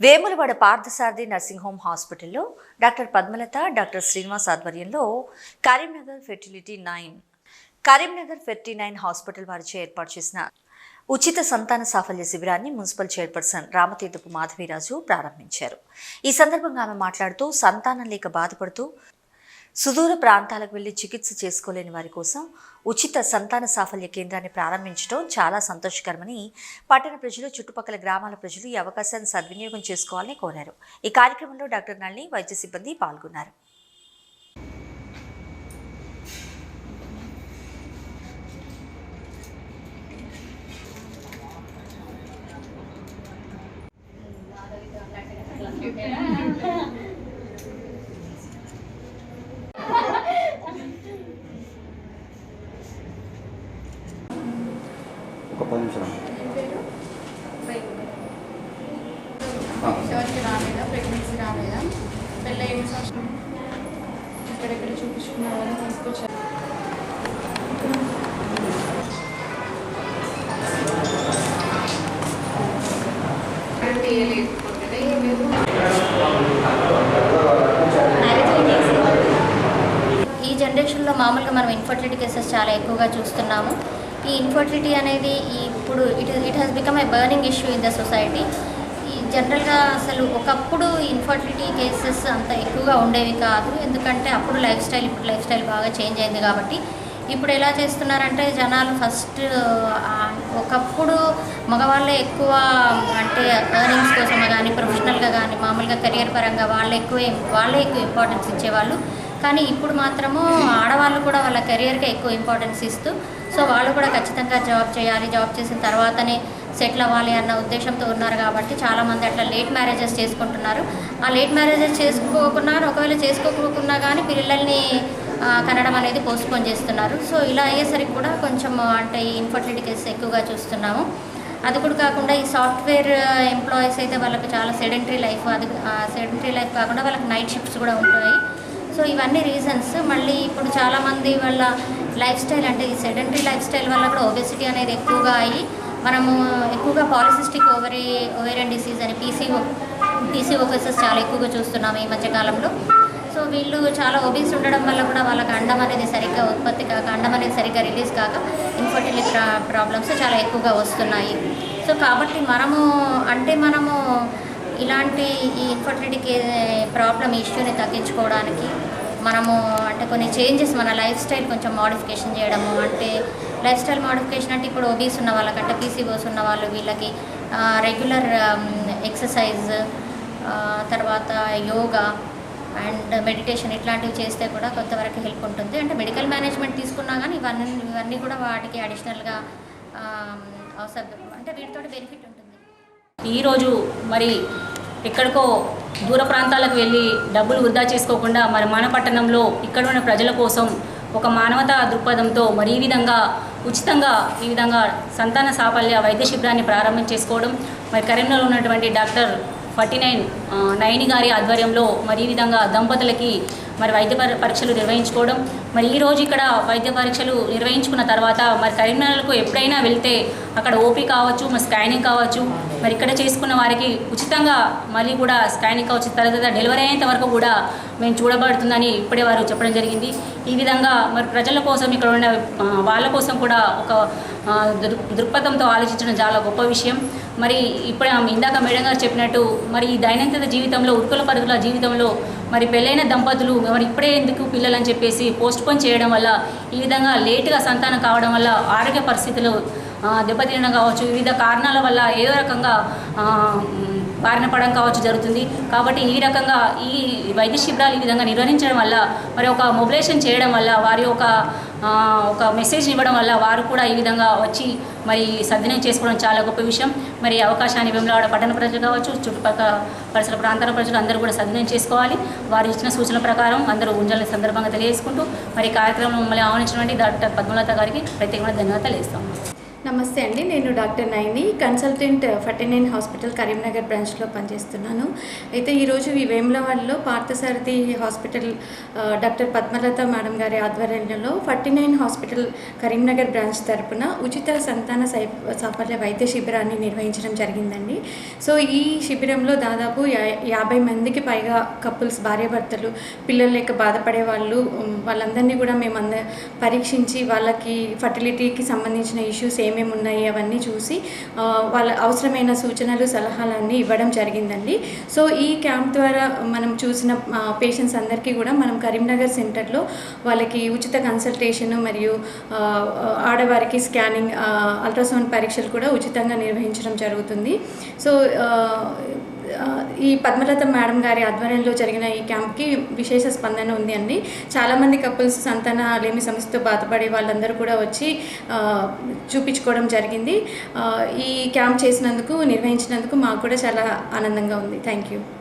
Vemulawada Parthasarathi nursing home హాస్పిటల్లో doctor Padmalatha doctor Srinivas ఆధ్వర్యంలో Karimnagar fertility nine Karimnagar Ferty nine hospital వారిచే ఏర్పాటు చేసిన ఉచిత సంతాన సాఫల్య శిబిరాన్ని మున్సిపల్ చైర్పర్సన్ రామతీర్థపు మాధవీరాజు ప్రారంభించారు. ఈ సందర్భంగా ఆమె మాట్లాడుతూ సంతానం లేక బాధపడుతూ సుదూర ప్రాంతాలకు వెళ్ళి చికిత్స చేసుకోలేని వారి కోసం ఉచిత సంతాన సాఫల్య కేంద్రాన్ని ప్రారంభించడం చాలా సంతోషకరమని పట్టణ ప్రజలు చుట్టుపక్కల గ్రామాల ప్రజలు ఈ అవకాశాన్ని సద్వినియోగం చేసుకోవాలని కోరారు. ఈ కార్యక్రమంలో డాక్టర్ నళిని వైద్య సిబ్బంది పాల్గొన్నారు. ఒక పది నిమిషాలు ఎవరికి రాలేదా ప్రెగ్నెన్సీ రాలేదా పెళ్ళి ఎన్ని సంవత్సరం ఎక్కడెక్కడ చూపించుకున్న వాళ్ళని తీసుకొచ్చారు ఈ జనరేషన్లో మామూలుగా మనం ఇన్ఫర్టిలిటీ కేసెస్ చాలా ఎక్కువగా చూస్తున్నాము. ఈ ఇన్ఫర్టిలిటీ అనేది ఇప్పుడు it it has become a burning issue in the society ఈ జనరల్గా అసలు ఒకప్పుడు ఇన్ఫర్టిలిటీ కేసెస్ అంత ఎక్కువగా ఉండేవి కాదు. ఎందుకంటే అప్పుడు లైఫ్ స్టైల్ ఇప్పుడు లైఫ్ స్టైల్ బాగా చేంజ్ అయింది కాబట్టి. ఇప్పుడు ఎలా చేస్తున్నారంటే జనాలు ఫస్ట్ ఒకప్పుడు మగవాళ్ళే ఎక్కువ అంటే ఎర్నింగ్స్ కోసం కానీ ప్రొఫెషనల్గా కానీ మామూలుగా కెరియర్ పరంగా వాళ్ళే ఎక్కువ వాళ్ళే ఎక్కువ ఇంపార్టెన్స్ ఇచ్చేవాళ్ళు. కానీ ఇప్పుడు మాత్రము ఆడవాళ్ళు కూడా వాళ్ళ కెరియర్కే ఎక్కువ ఇంపార్టెన్స్ ఇస్తూ సో వాళ్ళు కూడా ఖచ్చితంగా జాబ్ చేయాలి. జాబ్ చేసిన తర్వాతనే సెటిల్ అవ్వాలి అన్న ఉద్దేశంతో ఉన్నారు కాబట్టి చాలామంది అట్లా లేట్ మ్యారేజెస్ చేసుకుంటున్నారు. ఆ లేట్ మ్యారేజెస్ చేసుకోకుండా ఒకవేళ చేసుకోకుండా కానీ పిల్లల్ని కనడం అనేది పోస్ట్పోన్ చేస్తున్నారు. సో ఇలా అయ్యేసరికి కూడా కొంచెం అంటే ఈ ఇన్ఫర్టిలిటీ కేసెస్ ఎక్కువగా చూస్తున్నాము. అది కూడా కాకుండా ఈ సాఫ్ట్వేర్ ఎంప్లాయీస్ అయితే వాళ్ళకి చాలా సెడెంటరీ లైఫ్ అది సెడెంటరీ లైఫ్ కాకుండా వాళ్ళకి నైట్ షిఫ్ట్స్ కూడా ఉంటాయి. సో ఇవన్నీ రీజన్స్. మళ్ళీ ఇప్పుడు చాలామంది వాళ్ళ లైఫ్ స్టైల్ అంటే ఈ సెడెంటరీ లైఫ్ స్టైల్ వల్ల కూడా ఒబెసిటీ అనేది ఎక్కువగా అయ్యి మనము ఎక్కువగా పాలిసిస్టిక్ ఓవరీ ఓవేరియన్ డిసీజ్ అని పీసీఓ పీసీఓ కేసెస్ చాలా ఎక్కువగా చూస్తున్నాము ఈ మధ్యకాలంలో సో వీళ్ళు చాలా ఒబీస్ ఉండడం వల్ల కూడా వాళ్ళకి అండం అనేది సరిగ్గా ఉత్పత్తి కాక అండం అనేది సరిగ్గా రిలీజ్ కాక ఇన్ఫర్టిలిటీ ప్రా ప్రాబ్లమ్స్ చాలా ఎక్కువగా వస్తున్నాయి. సో కాబట్టి మనము అంటే మనము ఇలాంటి ఈ ఇన్ఫర్టిలిటీకి ప్రాబ్లం ఇష్యూని తగ్గించుకోవడానికి మనము అంటే కొన్ని చేంజెస్ మన లైఫ్ స్టైల్ కొంచెం మోడిఫికేషన్ చేయడము అంటే లైఫ్ స్టైల్ మోడిఫికేషన్ అంటే ఇప్పుడు ఒబీస్ ఉన్న వాళ్ళకంటే పీసీఓస్ ఉన్న వాళ్ళు వీళ్ళకి రెగ్యులర్ ఎక్సర్సైజ్ um, తర్వాత యోగా అండ్ మెడిటేషన్ ఇట్లాంటివి చేస్తే కూడా కొంతవరకు హెల్ప్ ఉంటుంది. అంటే మెడికల్ మేనేజ్మెంట్ తీసుకున్నా కానీ ఇవన్నీ ఇవన్నీ కూడా వాటికి అడిషనల్గా అవసరం. అంటే వీటితో బెనిఫిట్ ఉంటుంది. ఈరోజు మరి ఎక్కడికో దూర ప్రాంతాలకు వెళ్ళి డబ్బులు వృధా చేసుకోకుండా మరి మన పట్టణంలో ఇక్కడ ఉన్న ప్రజల కోసం ఒక మానవతా దృక్పథంతో మరి ఈ విధంగా ఉచితంగా ఈ విధంగా సంతాన సాఫల్య వైద్య శిబిరాన్ని ప్రారంభం చేసుకోవడం మరి కరీంనగర్లో ఉన్నటువంటి డాక్టర్ ఫార్టీ నైన్ నయని గారి ఆధ్వర్యంలో మరి ఈ విధంగా దంపతులకి మరి వైద్య పరీక్షలు నిర్వహించుకోవడం. మరి ఈ రోజు ఇక్కడ వైద్య పరీక్షలు నిర్వహించుకున్న తర్వాత మరి కరీంనగర్కు ఎప్పుడైనా వెళ్తే అక్కడ ఓపీ కావచ్చు మరి స్కానింగ్ కావచ్చు మరి ఇక్కడ చేసుకున్న వారికి ఉచితంగా మళ్ళీ కూడా స్కానింగ్ కావచ్చు. తర్వాత డెలివరీ అయ్యేంత వరకు కూడా మేము చూడబడుతుందని ఇప్పుడే వారు చెప్పడం జరిగింది. ఈ విధంగా మరి ప్రజల కోసం ఇక్కడ ఉన్న వాళ్ళ కోసం కూడా ఒక దృక్పథంతో ఆలోచించడం చాలా గొప్ప విషయం. మరి ఇప్పుడు ఇందాక మేడం గారు చెప్పినట్టు మరి ఈ దైనందిన జీవితంలో ఉరుకుల పరుగుల జీవితంలో మరి పెళ్ళైన దంపతులు మరి ఇప్పుడే ఎందుకు పిల్లలు అని చెప్పేసి పోస్ట్ పోన్ చేయడం వల్ల ఈ విధంగా లేటుగా సంతానం కావడం వల్ల ఆరోగ్య పరిస్థితులు దెబ్బతిన దెబ్బతినడం కావచ్చు వివిధ కారణాల వల్ల ఏదో రకంగా బారిన పడడం కావచ్చు జరుగుతుంది. కాబట్టి ఈ రకంగా ఈ వైద్య శిబిరాలు ఈ విధంగా నిర్వహించడం వల్ల మరి ఒక మొబిలైజేషన్ చేయడం వల్ల వారి ఒక ఒక మెసేజ్ ఇవ్వడం వల్ల వారు కూడా ఈ విధంగా వచ్చి మరి సద్వినియోగం చేసుకోవడం చాలా గొప్ప విషయం. మరి అవకాశాన్ని వెంబడవాడ పట్టణ ప్రజలు కావచ్చు చుట్టుపక్కల పరిసర ప్రాంతాల ప్రజలు అందరూ కూడా సద్వినియోగం చేసుకోవాలి. వారు ఇచ్చిన సూచనల ప్రకారం అందరూ ఉండాలని సందర్భంగా తెలియజేసుకుంటూ మరి కార్యక్రమం మమ్మల్ని ఆహ్వానించినటువంటి డాక్టర్ పద్మలత గారికి ప్రత్యేకమైన ధన్యవాదాలు ఇస్తాము నమస్తే అండి నేను doctor Naini consultant Ferty nine hospital Karimnagar బ్రాంచ్లో పనిచేస్తున్నాను. అయితే ఈరోజు ఈ వేములవాడలో Parthasarathi hospital doctor Padmalatha madam గారి ఆధ్వర్యంలో Ferty nine hospital Karimnagar branch తరపున ఉచిత సంతాన సై సాఫల్య వైద్య శిబిరాన్ని నిర్వహించడం జరిగిందండి. సో ఈ శిబిరంలో దాదాపు యాభై మందికి పైగా కపుల్స్ భార్యాభర్తలు పిల్లలు లేక బాధపడే వాళ్ళు వాళ్ళందరినీ కూడా మేము అంద పరీక్షించి వాళ్ళకి ఫర్టిలిటీకి సంబంధించిన ఇష్యూస్ ఏమేమి ఉన్నాయి అవన్నీ చూసి వాళ్ళ అవసరమైన సూచనలు సలహాలన్నీ ఇవ్వడం జరిగిందండి. సో ఈ క్యాంప్ ద్వారా మనం చూసిన పేషెంట్స్ అందరికీ కూడా మనం కరీంనగర్ సెంటర్లో వాళ్ళకి ఉచిత కన్సల్టేషన్ మరియు ఆడవారికి స్కానింగ్ అల్ట్రాసౌండ్ పరీక్షలు కూడా ఉచితంగా నిర్వహించడం జరుగుతుంది. సో ఈ పద్మలత మేడం గారి ఆధ్వర్యంలో జరిగిన ఈ క్యాంప్కి విశేష స్పందన ఉంది అండి. చాలామంది కపుల్స్ సంతాన లేమి సమస్యతో బాధపడే వాళ్ళందరూ కూడా వచ్చి చూపించుకోవడం జరిగింది. ఈ క్యాంప్ చేసినందుకు నిర్వహించినందుకు మాకు కూడా చాలా ఆనందంగా ఉంది. Thank you.